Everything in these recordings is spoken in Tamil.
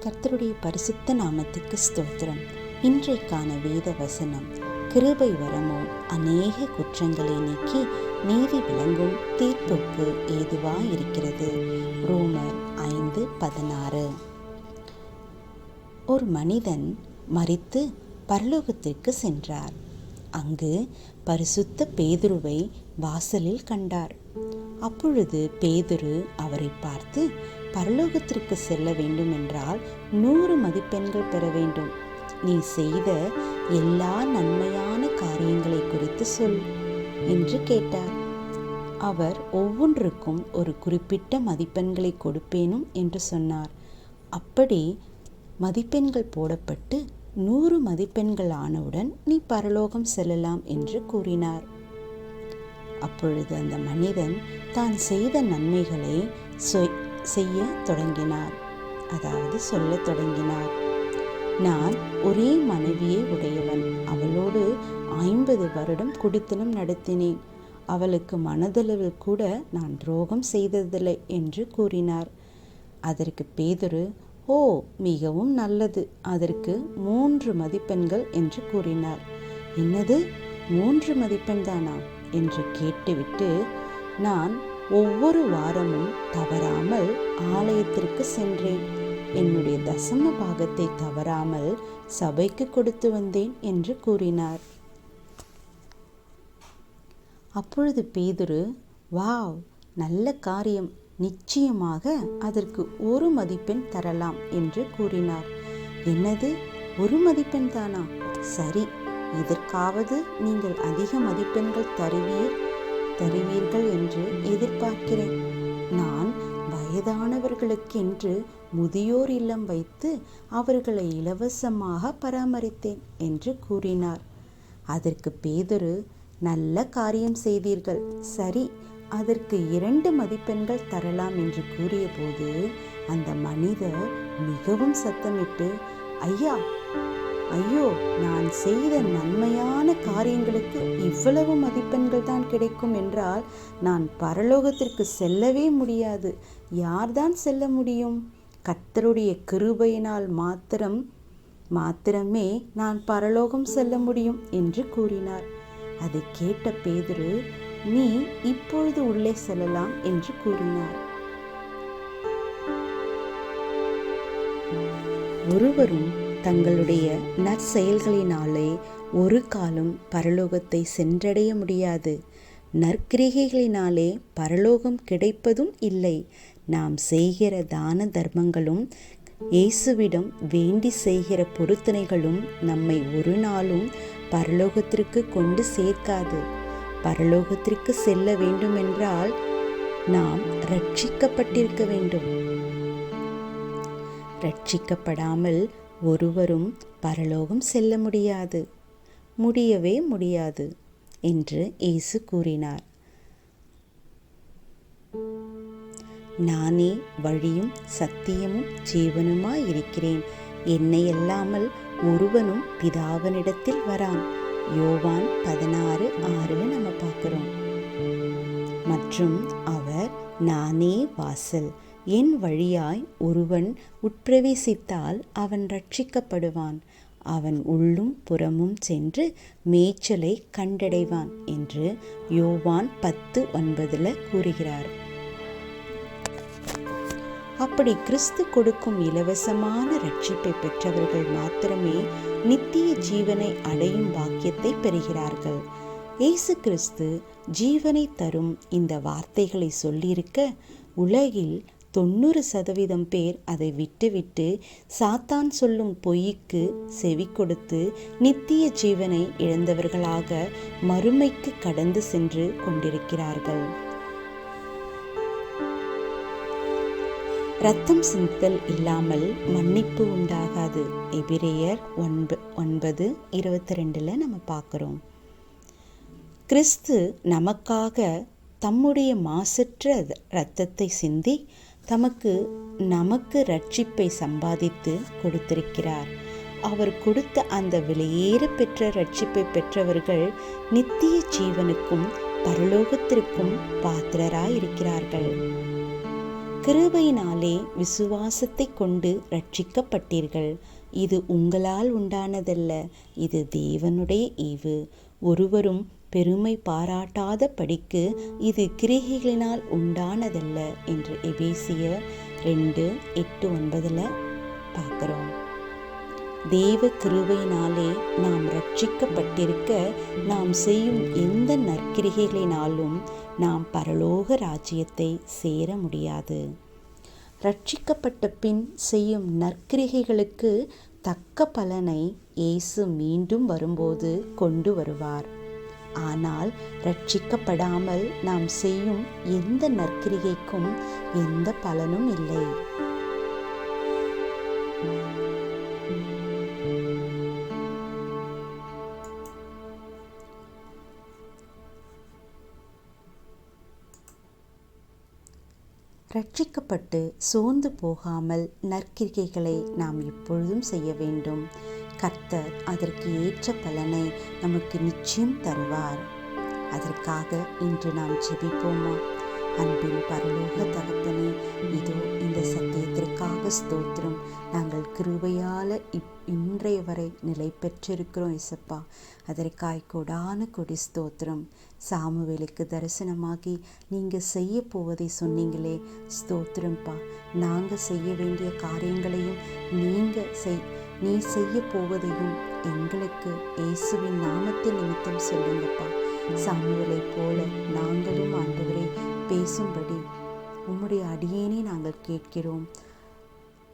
கர்த்தருடைய பரிசுத்த நாமத்துக்கு ஸ்தோத்திரம். இன்றைக்கான வேத வசனம் கிருபை வரமோ அநேக குற்றங்களை நீக்கி நீதி விளங்கும் தீர்ப்புக்கு ஏதுவாயிருக்கிறது. ரோமர் ஐந்து பதினாறு. ஒரு மனிதன் மறித்து பரலோகத்திற்கு சென்றார். அங்கு பரிசுத்த பேதுருவை வாசலில் கண்டார். அப்பொழுது பேதுரு அவரை பார்த்து பரலோகத்திற்கு செல்ல வேண்டும் என்றால் நூறு மதிப்பெண்கள் பெற வேண்டும். நீ செய்த எல்லா நன்மையான காரியங்களை குறித்து சொல் என்று கேட்டார். அவர் ஒவ்வொன்றுக்கும் ஒரு குறிப்பிட்ட மதிப்பெண்களை கொடுப்பேனும் என்று சொன்னார். அப்படி மதிப்பெண்கள் போடப்பட்டு நூறு மதிப்பெண்கள் ஆனவுடன் நீ பரலோகம் செல்லலாம் என்று கூறினார். அப்பொழுது அந்த மனிதன் தான் செய்த நன்மைகளை செய்ய தொடங்கினார். அதாவது சொல்லத் தொடங்கினார். நான் ஒரே மனைவியை உடையவன். அவளோடு ஐம்பது வருடம் குடித்தனம் நடத்தினேன். அவளுக்கு மனதளவில் கூட நான் துரோகம் செய்ததில்லை என்று கூறினார். அதற்கு பேதுரு ஓ மிகவும் நல்லது. அதற்கு மூன்று மதிப்பெண்கள் என்று கூறினார். என்னது? மூன்று மதிப்பெண் தானா என்று கேட்டுவிட்டு நான் ஒவ்வொரு வாரமும் தவறாமல் ஆலயத்திற்கு சென்றேன். என்னுடைய தசம பாகத்தை தவறாமல் சபைக்கு கொடுத்து வந்தேன் என்று கூறினார். அப்பொழுது பேதுரு வாவ் நல்ல காரியம். நிச்சயமாக அதற்கு ஒரு மதிப்பெண் தரலாம் என்று கூறினார். என்னது? ஒரு மதிப்பெண் தானா? சரி. இதற்காவது நீங்கள் அதிக மதிப்பெண்கள் தருவீர். தருவீர்கள் என்று எதிர்பார்க்கிறேன். நான் வயதானவர்களுக்கென்று முதியோர் இல்லம் வைத்து அவர்களை இலவசமாக பராமரித்தேன் என்று கூறினார். அதற்கு பேதரு நல்ல காரியம் செய்தீர்கள். சரி அதற்கு இரண்டு மதிப்பெண்கள் தரலாம் என்று கூறியபோது அந்த மனிதர் மிகவும் சத்தமிட்டு ஐயா ஐயோ நான் செய்த நன்மையான காரியங்களுக்கு இவ்வளவு மதிப்பெண்கள் தான் கிடைக்கும் என்றால் நான் பரலோகத்திற்கு செல்லவே முடியாது. யார்தான் செல்ல முடியும்? கத்தருடைய கிருபையினால் மாத்திரம் மாத்திரமே நான் பரலோகம் செல்ல முடியும் என்று கூறினார். அதை கேட்ட பேதுரு நீ இப்பொழுது உள்ளே செல்லலாம் என்று கூறினார். ஒருவரும் தங்களுடைய நற்செயல்களினாலே ஒரு காலம் பரலோகத்தை சென்றடைய முடியாது. நற்கிரிகைகளினாலே பரலோகம் கிடைப்பதும் இல்லை. நாம் செய்கிற தான தர்மங்களும் இயேசுவிடம் வேண்டி செய்கிற பொருத்தனைகளும் நம்மை ஒரு நாளும் பரலோகத்திற்கு கொண்டு சேர்க்காது. பரலோகத்திற்கு செல்ல வேண்டுமென்றால் நாம் ரட்சிக்கப்பட்டிருக்க வேண்டும். ரட்சிக்கப்படாமல் ஒருவரும் பரலோகம் செல்ல முடியாது. முடியவே முடியாது என்று இயேசு கூறினார். நானே வழியும் சத்தியமும் ஜீவனுமாய் இருக்கிறேன். என்னை அல்லாமல் ஒருவனும் பிதாவனிடத்தில் வரான். யோவான் பதினாறு ஆறுல நம்ம பார்க்குறோம். மற்றும் அவர் நானே வாசல். என் வழியாய் ஒருவன் உட்பிரவேசித்தால் அவன் ரட்சிக்கப்படுவான் அவன் உள்ளும் புறமும் சென்று மேய்ச்சலை கண்டடைவான் என்று யோவான் பத்து ஒன்பதுல கூறுகிறார். அப்படி கிறிஸ்து கொடுக்கும் இலவசமான ரட்சிப்பை பெற்றவர்கள் மாத்திரமே நித்திய ஜீவனை அடையும் பாக்கியத்தை பெறுகிறார்கள். இயேசு கிறிஸ்து ஜீவனை தரும் இந்த வார்த்தைகளை சொல்லியிருக்க உலகில் தொண்ணூறு சதவீதம் பேர் அதை விட்டுவிட்டு சாத்தான் சொல்லும் பொய்க்கு செவி கொடுத்து நித்திய ஜீவனை இழந்தவர்களாக மறுமைக்கு கடந்து சென்று கொண்டிருக்கிறார்கள். ரத்தம் சிந்தல் இல்லாமல் மன்னிப்பு உண்டாகாது. எபிரேயர் ஒன்ப ஒன்பது இருபத்தி ரெண்டில் நம்ம பார்க்குறோம். கிறிஸ்து நமக்காக தம்முடைய மாசற்ற இரத்தத்தை சிந்தி தமக்கு நமக்கு ரட்சிப்பை சம்பாதித்து கொடுத்திருக்கிறார். அவர் கொடுத்த அந்த விலையேற பெற்ற ரட்சிப்பை பெற்றவர்கள் நித்திய ஜீவனுக்கும் பரலோகத்திற்கும் பாத்திரராயிருக்கிறார்கள். கிருபையினாலே விசுவாசத்தை கொண்டு ரட்சிக்கப்பட்டீர்கள் இது உங்களால் உண்டானதல்ல. இது தேவனுடைய ஈவு. ஒருவரும் பெருமை பாராட்டாத படிக்கு இது கிரிகைகளினால் உண்டானதல்ல என்று எபேசியர் ரெண்டு எட்டு ஒன்பதில் பார்க்குறோம். தேவ கிருவையினாலே நாம் ரட்சிக்கப்பட்டிருக்க நாம் செய்யும் எந்த நற்கிரிகைகளினாலும் நாம் பரலோக ராஜ்யத்தை சேர முடியாது. ரட்சிக்கப்பட்ட பின் செய்யும் நற்கிரிகைகளுக்கு தக்க பலனை இயேசு மீண்டும் வரும்போது கொண்டு வருவார். ஆனால் ரட்சிக்கப்படாமல் நாம் செய்யும் எந்த நற்கிரிகைக்கும் எந்த பலனும் இல்லை. ரட்சிக்கப்பட்டு சோர்ந்து போகாமல் நற்கிரிகைகளை நாம் எப்பொழுதும் செய்ய வேண்டும். கர்த்தர் அதற்கு ஏற்ற பலனை நமக்கு நிச்சயம் தருவார். அதற்காக இன்று நாம் ஜெபிப்போமா? அன்பின் பரலோக தகப்பனே இதோ இந்த சத்தியத்திற்காக ஸ்தோத்திரம். நாங்கள் கிருபையால் இப் இன்றைய வரை நிலை பெற்றிருக்கிறோம் இசப்பா. அதற்காய் கொடான கொடி ஸ்தோத்திரம். சாமுவேலுக்கு தரிசனமாகி நீங்கள் செய்ய போவதை சொன்னீங்களே ஸ்தோத்திரம்ப்பா நாங்கள் செய்ய வேண்டிய காரியங்களையும் நீங்கள் செய் நீ செய்ய போவதையும் எங்களுக்கு இயேசுவின் நாமத்தின் நிமித்தம் சொல்லுங்கப்பா. சாமுவலை போல நாங்களும் ஆண்டவரை பேசும்படி உம்முடைய அடியேனே நாங்கள் கேட்கிறோம்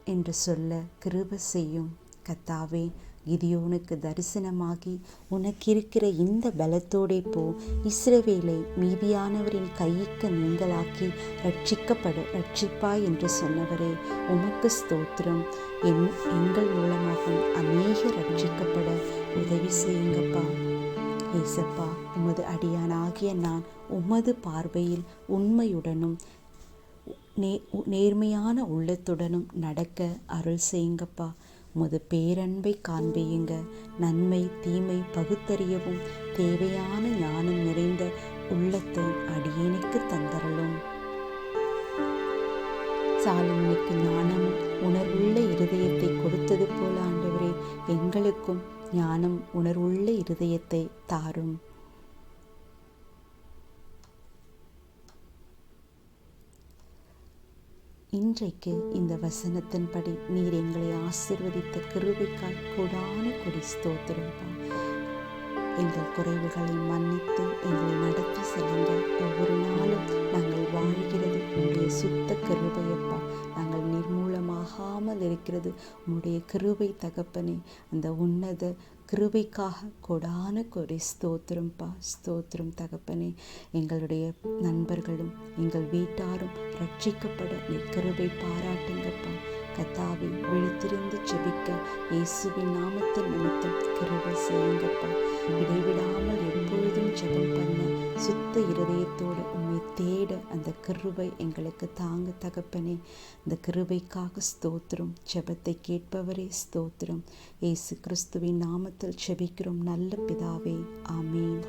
என்று சொல்ல கிருப செய்யும் கத்தாவே கிதியோனுக்கு தரிசனமாகி உனக்கு இருக்கிற இந்த பலத்தோடே போ. இஸ்ரவேலை மீதியானவரின் கைக்கு நீங்களாக்கி ரட்சிக்கப்படு ரட்சிப்பாய் என்று சொன்னவரே உமக்கு ஸ்தோத்திரம். என் எங்கள் உதவி செய்யுங்கப்பா. ஏசப்பா உமது அடியானாகிய நான் உமது பார்வையில் உண்மையுடனும் நே நேர்மையான உள்ளத்துடனும் நடக்க அருள் செய்யுங்கப்பா. உமது பேரன்பை காண்பியுங்க. நன்மை தீமை பகுத்தறியவும் தேவையான ஞானம் நிறைந்த உள்ளத்தை அடியேனுக்கு தந்தரலும் சாலமனுக்கு ஞானமும் உணர்வுள்ள இருதயத்தை கொடுத்தது போல ஆண்டவரே எங்களுக்கும் ஞானம் உணர்வுள்ள இருதயத்தை தாரும். இன்றைக்கு இந்த வசனத்தின்படி நீர் எங்களை ஆசிர்வதித்த கிருபைக்காய் கொடான கொடி ஸ்தோத்திரம்ப்பா எங்கள் குறைவுகளை மன்னித்து எங்களை நடத்தி செல்லுங்கள். ஒவ்வொரு நாளும் நாங்கள் வாழ்கிறது உங்களுடைய சுத்த கிருபையப்பா. நாங்கள் நிர்மூலமாகாமல் இருக்கிறது உங்களுடைய கிருபை தகப்பனே. அந்த உன்னத கிருபைக்காக கொடான கொடி. ஸ்தோத்திரம்ப்பா ஸ்தோத்திரம் தகப்பனே. எங்களுடைய நண்பர்களும் எங்கள் வீட்டாரும் ரட்சிக்கப்பட நீ கிருபை பாராட்டுங்கப்பா. கத்தாவை விழித்திருந்து ஜெபிக்க. இயேசுவின் நாமத்தின் நிமித்தம் கிருபை செய்யுங்கப்பா. இடைவிடாமல் எப்பொழுதும் ஜெபம் பண்ண சுத்த இருதயத்தோடு உண்மை தேட அந்த கிருபை எங்களுக்கு தாங்க தகப்பனே. இந்த கிருபைக்காக ஸ்தோத்திரம். ஜெபத்தை கேட்பவரே ஸ்தோத்திரம். இயேசு கிறிஸ்துவின் நாமத்தில் ஜெபிக்கிறோம். நல்ல பிதாவே. ஆமீன்.